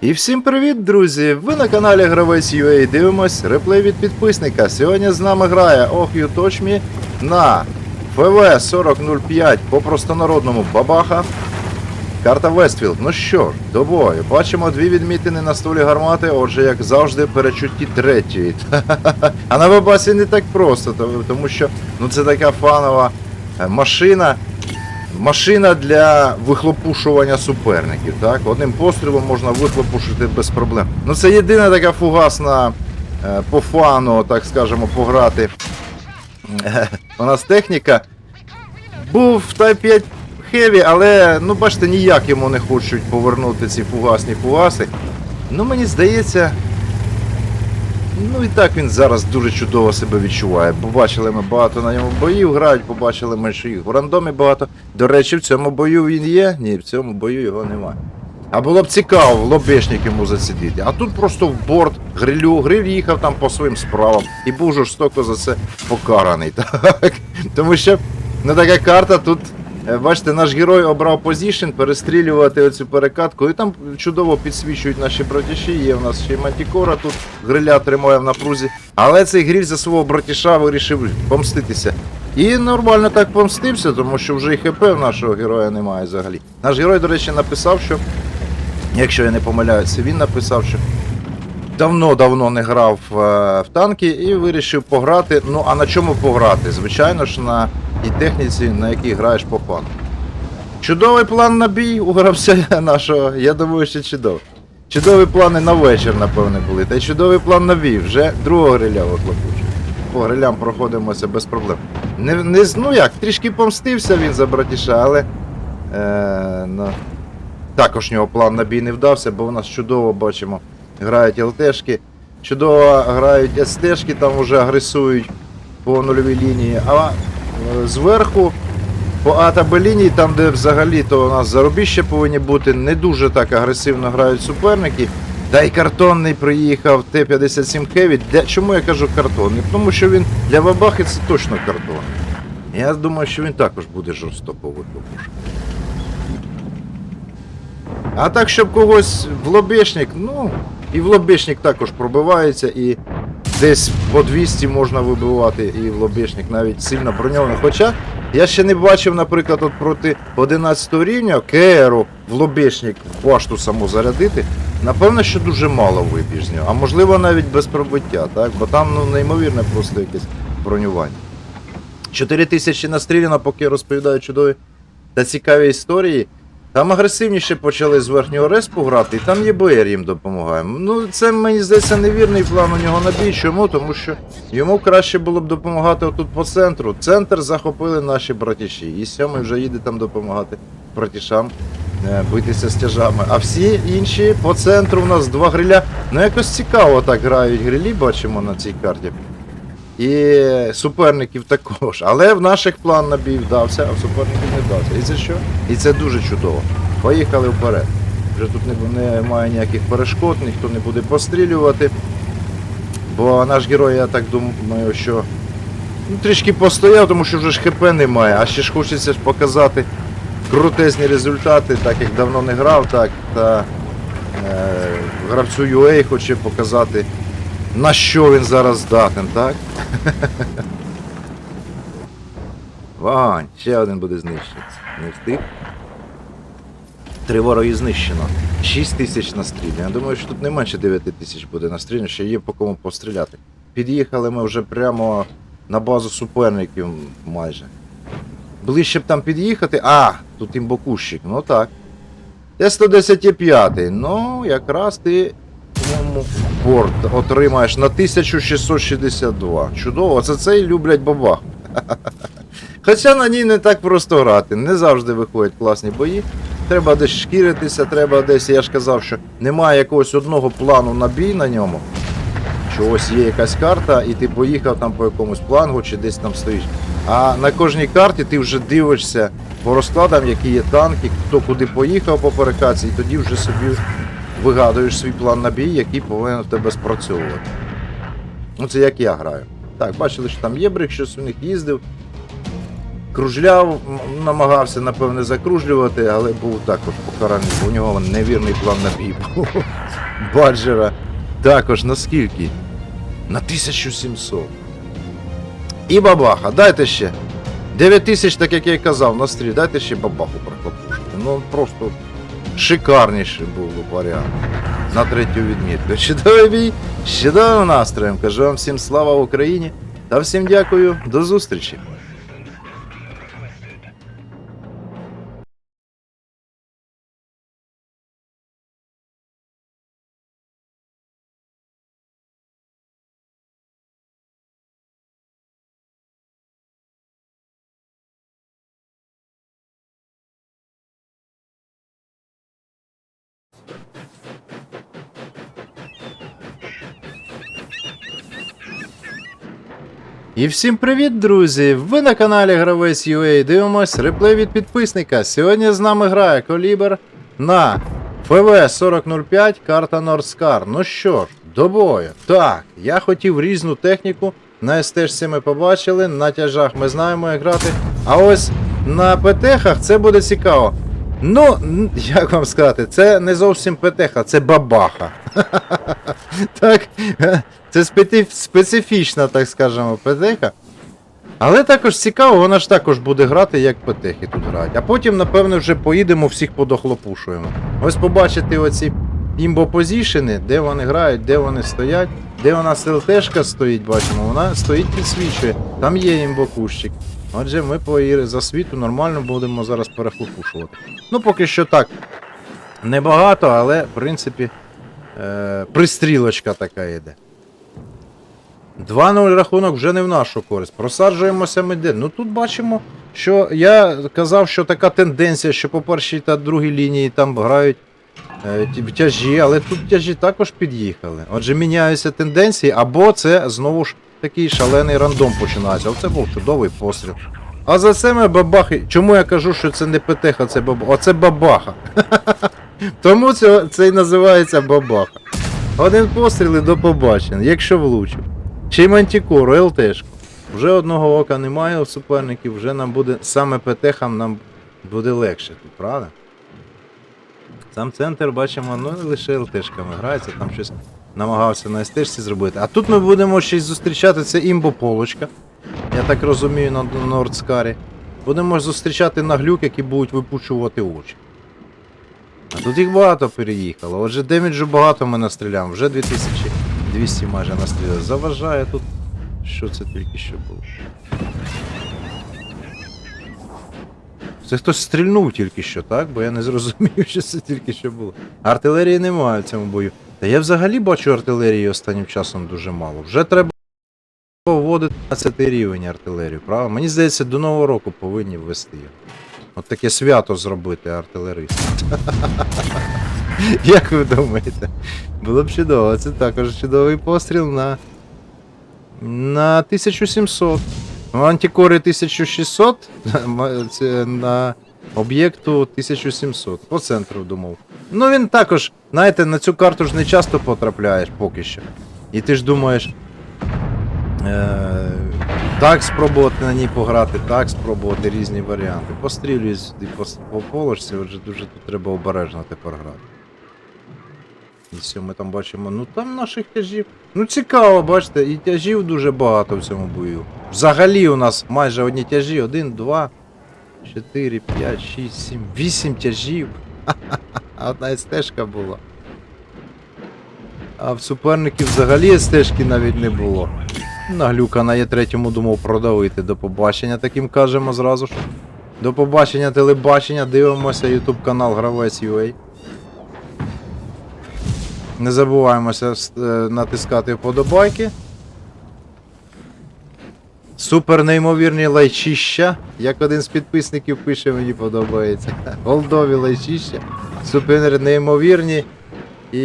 І всім привіт, друзі! Ви на каналі Гравець UA дивимось реплей від підписника. Сьогодні з нами грає Ох Touch Me на ФВ 4005 по простонародному Бабаха. Карта Вестфілд. Ну що ж, до бою. Бачимо дві відмітини на столі гармати, отже, як завжди, перечутті третьої. А на Бабасі не так просто, тому що ну, це така фанова е, машина. Машина для вихлопушування суперників. Так? Одним пострілом можна вихлопушити без проблем. Ну це єдина така фугасна е, по фану, так скажемо, пограти. Е, У нас техніка. Був Type 5 Heavy, але ну бачите, ніяк йому не хочуть повернути ці фугасні фугаси. Ну мені здається. Ну і так він зараз дуже чудово себе відчуває. Побачили ми багато на ньому боїв грають, побачили ми, що їх в рандомі багато. До речі, в цьому бою він є? Ні, в цьому бою його немає. А було б цікаво лобешник йому зацідити. А тут просто в борт грилю, гриль їхав там по своїм справам і був жорстоко за це покараний. Так? Тому що ну, така карта тут. Е, Бачите, наш герой обрав позішн перестрілювати оцю перекатку, і там чудово підсвічують наші братіші. Є в нас ще й Мантікора тут гриля тримає в напрузі. Але цей гриль за свого братіша вирішив помститися. І нормально так помстився, тому що вже і ХП в нашого героя немає взагалі. Наш герой, до речі, написав, що, якщо я не помиляюся, він написав, що давно-давно не грав е, в танки і вирішив пограти. Ну а на чому пограти? Звичайно ж, на тій техніці, на якій граєш по фану. Чудовий план на бій у гравця нашого, я думаю, що чудовий. Чудові плани на вечір, напевне, були. Та й чудовий план на бій. Вже другого гриля отлопучив. По грилям проходимося без проблем. Не, не, ну як, трішки помстився він за братіша, але. Е, ну, також в нього план на бій не вдався, бо у нас чудово бачимо. Грають ЛТшки, чудово грають СТшки, там вже агресують по нульовій лінії. А е, зверху по А та Б лінії, там де взагалі то у нас зарубіще повинні бути, не дуже так агресивно грають суперники. Та й картонний приїхав Т-57 Heavy. Для, чому я кажу картонний? Тому що він для Вабахи це точно картонний. Я думаю, що він також буде жорстоко вихлопушити. А так, щоб когось в лобешник, ну, і в лобешник також пробивається, і десь по 200 можна вибивати і в лобешник навіть сильно броньований. Хоча я ще не бачив, наприклад, от проти 11 рівня КРу в лобешник в башту саму зарядити. Напевно, що дуже мало вибіж з нього, а можливо навіть без пробиття, так? бо там ну, неймовірне просто якесь бронювання. 4000 настріляно, поки я розповідаю чудові та цікаві історії. Там агресивніше почали з верхнього респу грати, і там ЄБР їм допомагає. Ну, це мені здається невірний план у нього на бій. Чому? Тому що йому краще було б допомагати отут по центру. Центр захопили наші братіші. І сьомий вже їде там допомагати братішам е, битися з тяжами. А всі інші по центру у нас два гриля. Ну якось цікаво так грають грилі, бачимо на цій карті. І суперників також. Але в наших план на бій вдався, а в суперників не вдався. І це що? І це дуже чудово. Поїхали вперед. Вже тут немає ніяких перешкод, ніхто не буде пострілювати. Бо наш герой, я так думаю, що ну, трішки постояв, тому що вже ж ХП немає, а ще ж хочеться ж показати крутезні результати, так як давно не грав, так та е, гравцю UA хоче показати, на що він зараз здатен, так? Вань, ще один буде знищений. Не встиг. Три вороги знищено. 6 тисяч настріляння. Я думаю, що тут не менше 9 тисяч буде настріляно, ще є по кому постріляти. Під'їхали ми вже прямо на базу суперників майже. Ближче б там під'їхати. А, тут імбокущик, ну так. Т-110 5. Ну, якраз ти по-моєму, борт отримаєш на 1662. Чудово, це цей люблять бабах. Хоча на ній не так просто грати. Не завжди виходять класні бої. Треба десь шкіритися, треба десь, я ж казав, що немає якогось одного плану на бій на ньому. Що ось є якась карта, і ти поїхав там по якомусь плангу чи десь там стоїш. А на кожній карті ти вже дивишся по розкладам, які є танки, хто куди поїхав по перекаці, і тоді вже собі вигадуєш свій план на бій, який повинен в тебе спрацьовувати. Ну це як я граю. Так, бачили, що там є брик, щось у них їздив. Кружляв, намагався, напевне, закружлювати, але був також покараний, бо у нього невірний план на бій був. Баджера. Також на скільки? На 1700. І бабаха, дайте ще. 9 тисяч, так як я й казав, на стрій, дайте ще бабаху прохлопушити. Ну просто шикарніший був варіант. На третю відмітку. Чудовий бій, чудовим настроєм. Кажу вам всім слава Україні та всім дякую, до зустрічі. І всім привіт, друзі! Ви на каналі Гравець UA дивимось реплей від підписника. Сьогодні з нами грає Колібер на ФВ 4005 карта Нордскар. Ну що ж, до бою. Так, я хотів різну техніку. На СТ ми побачили, на тяжах ми знаємо, як грати. А ось на ПТХах це буде цікаво. Ну, як вам сказати, це не зовсім ПТХ, це бабаха. Так, це специфічна, так скажемо, ПТХ. Але також цікаво, вона ж також буде грати, як ПТХи тут грають. А потім, напевно, вже поїдемо, всіх подохлопушуємо. Ось побачити оці імбопозішени, де вони грають, де вони стоять, де у нас ЛТшка стоїть, бачимо, вона стоїть підсвічує. Там є імбокущик. Отже, ми по її засвіту нормально будемо зараз перехлопушувати. Ну, поки що так. Небагато, але в принципі. Е, пристрілочка така йде. 2-0 рахунок вже не в нашу користь. Просаджуємося ми де. Ну тут бачимо, що я казав, що така тенденція, що по першій та другій лінії там грають е, тяжі, але тут тяжі також під'їхали. Отже, міняються тенденції, або це знову ж такий шалений рандом починається. Оце був чудовий постріл. А за це ми бабахи. Чому я кажу, що це не ПТХ, це бабаха? Оце бабаха. Тому це, це і називається бабаха. Один постріл і до побачення, якщо влучив. Ще й мантікору, ЛТшку. Вже одного ока немає у суперників, вже нам буде саме ПТХам нам буде легше тут, правда? Сам центр бачимо, ну лише ЛТшками грається, там щось намагався на СТшці зробити. А тут ми будемо й зустрічати це імбополочка. Я так розумію, на Нордскарі. Будемо зустрічати наглюк, які будуть випучувати очі. А тут їх багато переїхало. Отже, деміджу багато ми настріляємо. Вже 2200 майже настріляли. Заважає тут. Що це тільки що було? Це хтось стрільнув тільки що, так? Бо я не зрозумів, що це тільки що було. Артилерії немає в цьому бою. Та я взагалі бачу артилерії останнім часом дуже мало. Вже треба вводити 15 рівень артилерію, правда? Мені здається, до Нового року повинні ввести його. От таке свято зробити артилеристам. Як ви думаєте? Було б чудово. Це також чудовий постріл на. На 1700. Ну, Антикори 1600, це на об'єкту 1700. По центру думав. Ну він також, знаєте, на цю карту ж не часто потрапляєш поки що. І ти ж думаєш. Е- так спробувати на ній пограти, так спробувати різні варіанти. Пострілюй сюди по, по полочці, отже дуже тут треба обережно тепер грати. І все, ми там бачимо, ну там наших тяжів. Ну цікаво, бачите, і тяжів дуже багато в цьому бою. Взагалі у нас майже одні тяжі. Один, два, чотири, п'ять, шість, сім, вісім тяжів. Ха-ха-ха, Одна стежка була. А в суперників взагалі стежки навіть не було. Наглюка на Є3 думав продавити. До побачення, таким кажемо зразу ж. До побачення телебачення, дивимося YouTube канал Гравець UA. Не забуваємося е, натискати вподобайки. Супер неймовірні лайчища. Як один з підписників пише, мені подобається. Голдові лайчища. Супер неймовірні і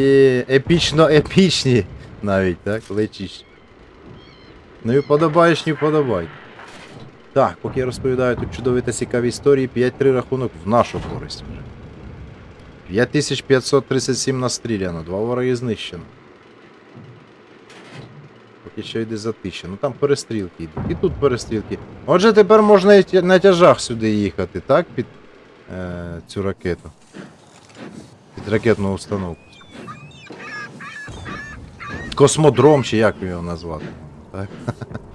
епічно-епічні навіть, так? Лайчища. Ну і вподобаєш, вподобай. Так, поки я розповідаю тут чудові та цікаві історії, 5-3 рахунок в нашу користь. 5537 настріляно, два вороги знищено. Поки що йде за тисячу. Ну там перестрілки йдуть. І тут перестрілки. Отже, тепер можна і на тяжах сюди їхати, так? Під е, цю ракету. Під ракетну установку. космодром, чи як його назвати. Так?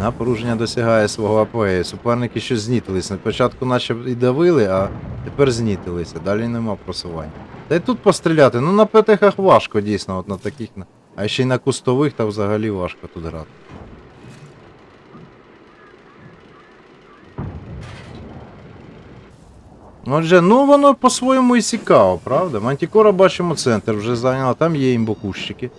Напруження досягає свого апогею. Суперники щось знітились. Спочатку наче і давили, а тепер знітилися. Далі нема просування. Та й тут постріляти. Ну на ПТХ важко дійсно, от на таких. А ще й на кустових, та взагалі важко тут грати. Отже, ну воно по-своєму і цікаво, правда? Мантікора бачимо центр вже зайняла, там є імбокущики.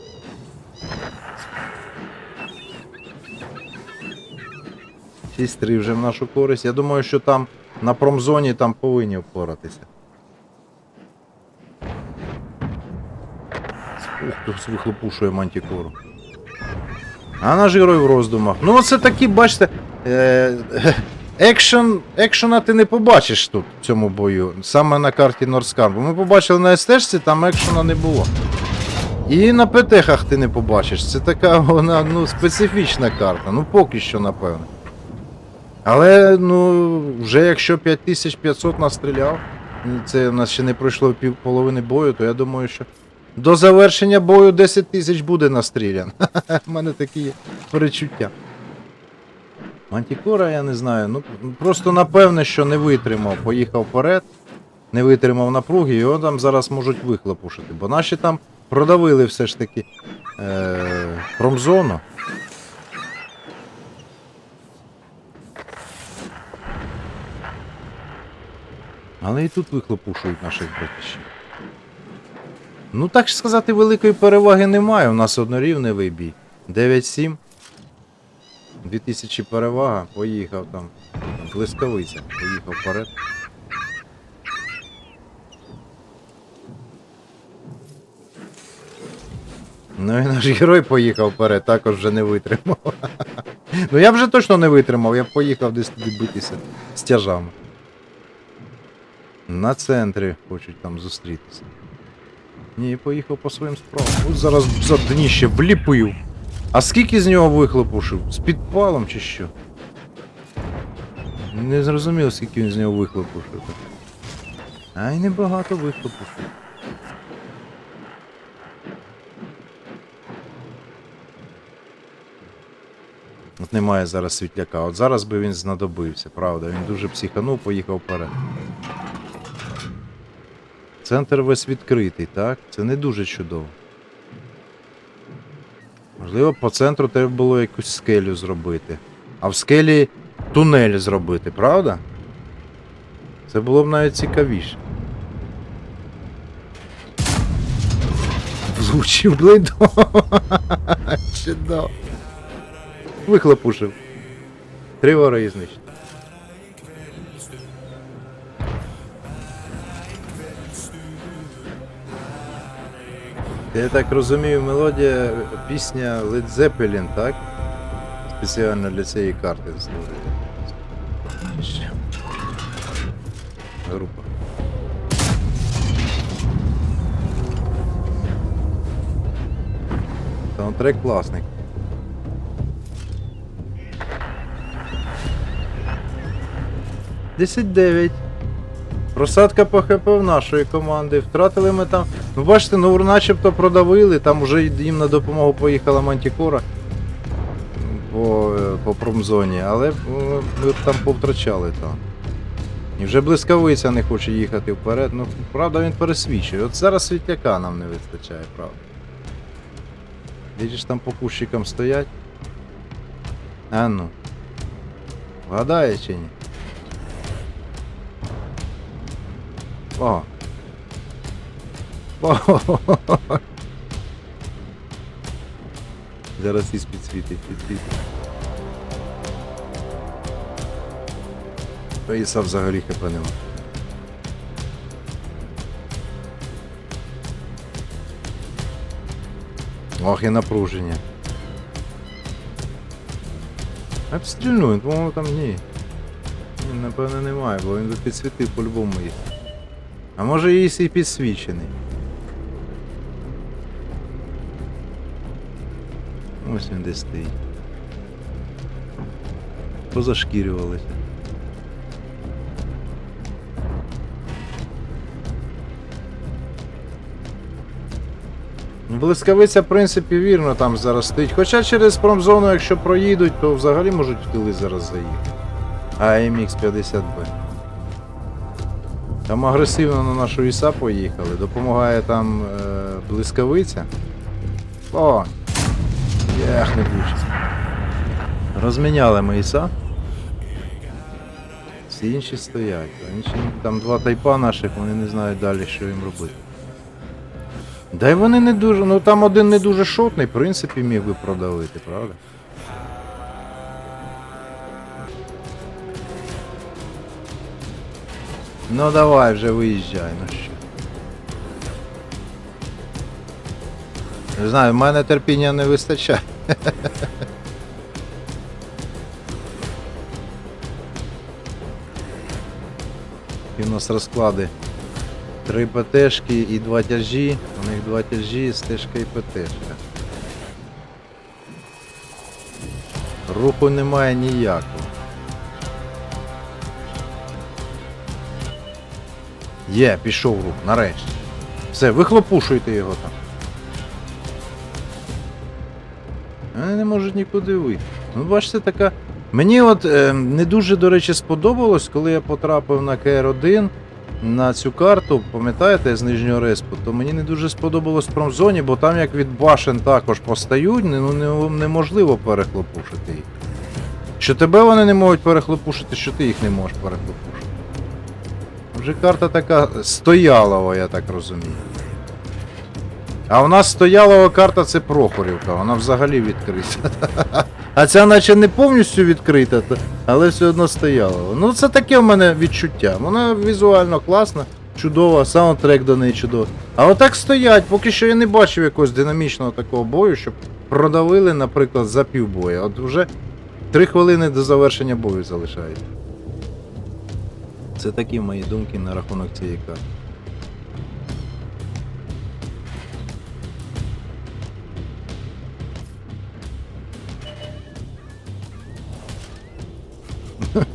Шість три вже в нашу користь. Я думаю, що там на промзоні там повинні впоратися. Ух, хтось вихлопушує мантікору. А наш герой в роздумах. Ну, оце такі, бачите. Е- екшен, екшена ти не побачиш тут в цьому бою. Саме на карті Норскан. Бо ми побачили на СТшці, там екшена не було. І на ПТХах ти не побачиш. Це така вона ну, специфічна карта. Ну поки що, напевно. Але ну, вже якщо 5500 настріляв, це у нас ще не пройшло пів половини бою, то я думаю, що до завершення бою 10 тисяч буде настрілян. У мене такі перечуття. Мантікора, я не знаю. Ну просто напевне, що не витримав. Поїхав вперед, не витримав напруги, його там зараз можуть вихлопушити. Бо наші там продавили все ж таки е- промзону. Але і тут вихлопушують наших братішів. Ну, так сказати, великої переваги немає. У нас однорівневий бій. 9-7. 2000 перевага. Поїхав там. Блискавиця. Поїхав вперед. Ну і наш герой поїхав вперед, також вже не витримав. ну я вже точно не витримав, я поїхав десь туди битися з тяжами. На центрі хочуть там зустрітися. Ні, поїхав по своїм справам. Ось зараз за дніще вліпив. А скільки з нього вихлопушив? З підпалом чи що? Не зрозумів, скільки він з нього вихлопушив. Ай, небагато вихлопушив. От немає зараз світляка. От зараз би він знадобився, правда. Він дуже психанув, поїхав вперед. Центр весь відкритий, так? Це не дуже чудово. Можливо, по центру треба було якусь скелю зробити. А в скелі тунель зробити, правда? Це було б навіть цікавіше. Влучив блейдом. Чудово. Вихлопушив. Три вори знищив. Я так розумію, мелодія пісня Led Zeppelin, так? Спеціально для цієї карти створює. Група. Саундтрек класний. Десять дев'ять. Просадка по ХП в нашої команди. Втратили ми там. Ну бачите, ну начебто продавили, там вже їм на допомогу поїхала Мантікора по, по промзоні, але е, там повтрачали там. І вже блискавиця не хоче їхати вперед. Ну, правда, він пересвічує. От зараз світляка нам не вистачає, правда. Бачиш, там по кущикам стоять. А ну. Вгадає чи ні? О. О. Зараз і підсвітить, підсвітить. Та Іса взагалі хп нема. Ох, і напруження. Обстрільнуй, по-моєму там ні. Ні, напевно немає, бо він підсвітив по-любому їх. А може і і підсвічений. Ось він десь стоїть. Позашкірювалися. Блискавиця, в принципі, вірно там зараз стоїть. Хоча через промзону, якщо проїдуть, то взагалі можуть в тили зараз заїхати. А MX 50B. Там агресивно на нашу іса поїхали. Допомагає там е, блискавиця. О! Єх, не влучить. Розміняли ми іса. Всі інші стоять. Інші, там два тайпа наших, вони не знають далі, що їм робити. Да й вони не дуже. Ну там один не дуже шотний, в принципі, міг би продавити, правда? Ну давай вже виїжджай, ну що. Не знаю, в мене терпіння не вистачає. І у нас розклади. Три ПТшки і два тяжі. У них два тяжі, стежка і ПТшка. Руху немає ніякого. Є, пішов рух, нарешті. Все, вихлопушуйте його там. Вони не можуть нікуди вийти. Ну, бачите, така. Мені от е, не дуже, до речі, сподобалось, коли я потрапив на КР-1 на цю карту, пам'ятаєте, з нижнього респу, то мені не дуже сподобалось в промзоні, бо там як від башен також постають, ну, не- неможливо перехлопушити їх. Що тебе вони не можуть перехлопушити, що ти їх не можеш перехлопушити. Вже карта така стоялова, я так розумію. А у нас стоялова карта це Прохорівка, вона взагалі відкрита. А ця наче не повністю відкрита, але все одно стоялова. Ну це таке в мене відчуття. Вона візуально класна, чудова, саундтрек до неї чудовий. А отак стоять, поки що я не бачив якогось динамічного такого бою, щоб продавили, наприклад, за півбоя. От вже 3 хвилини до завершення бою залишається. Це такі мої думки на рахунок цієї карти.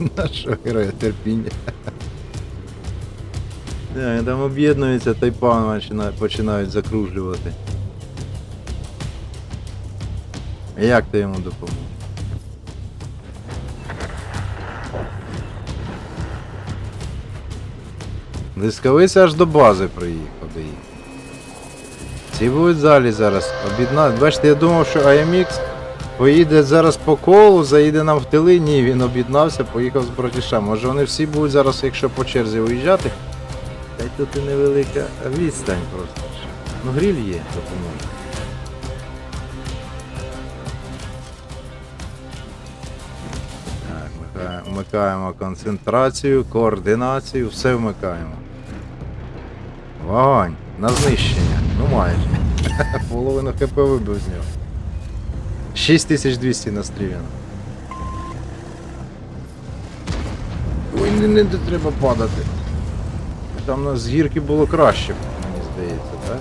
Наша героя терпіння. Так, там об'єднуються, тайпан починають закружлювати. Як ти йому допомог? Блискавиця аж до бази приїхав до їх. Ці будуть залі зараз об'єднати. Бачите, я думав, що AMX поїде зараз по колу, заїде нам в тили. Ні, він об'єднався, поїхав з братіша. Може вони всі будуть зараз, якщо по черзі виїжджати. Та й тут і невелика відстань просто. Ну гріль є, допоможе. Так, вмикаємо концентрацію, координацію, все вмикаємо. Вогонь, на знищення. Ну майже. Половину хп вибив з нього. 6200 настріляно. Ой, не, не треба падати. Там на з гірки було краще, мені здається, так?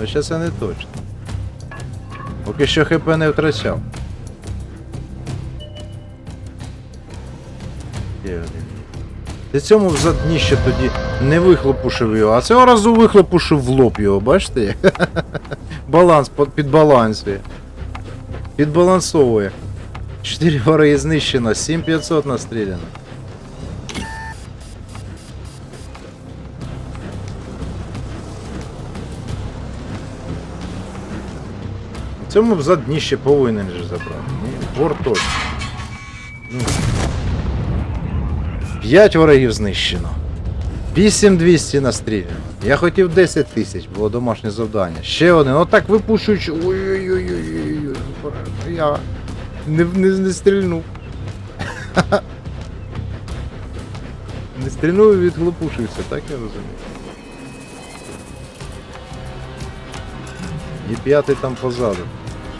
Хоча це не точно. Поки що ХП не втрачав. Є один. Ти цьому в задніще тоді не вихлопушив його, а цього разу вихлопушив в лоб його, бачите? Баланс підбалансує. Підбалансовує. 4 вороги знищено, 7500 настріляно. Цьому в задніще повинен же забрати. Вор точно. Ну. 5 ворогів знищено. 8200 настріляно. Я хотів 10 тисяч, було домашнє завдання. Ще один. Отак випушуючи. Ой-ой-ой. Я не, не, не стрільнув. Не стрільнув і відглупушився, так я розумію. І п'ятий там позаду.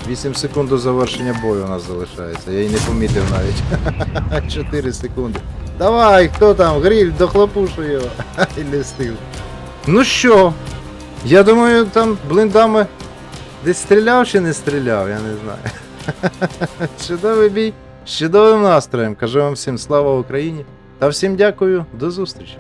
8 секунд до завершення бою у нас залишається. Я її не помітив навіть. 4 секунди. Давай, хто там? Гриль, дохлопушуй його. І встиг. Ну що? Я думаю, там блиндами десь стріляв чи не стріляв, я не знаю. Чудовий бій, з чудовим настроєм. Кажу вам всім слава Україні. Та всім дякую, до зустрічі.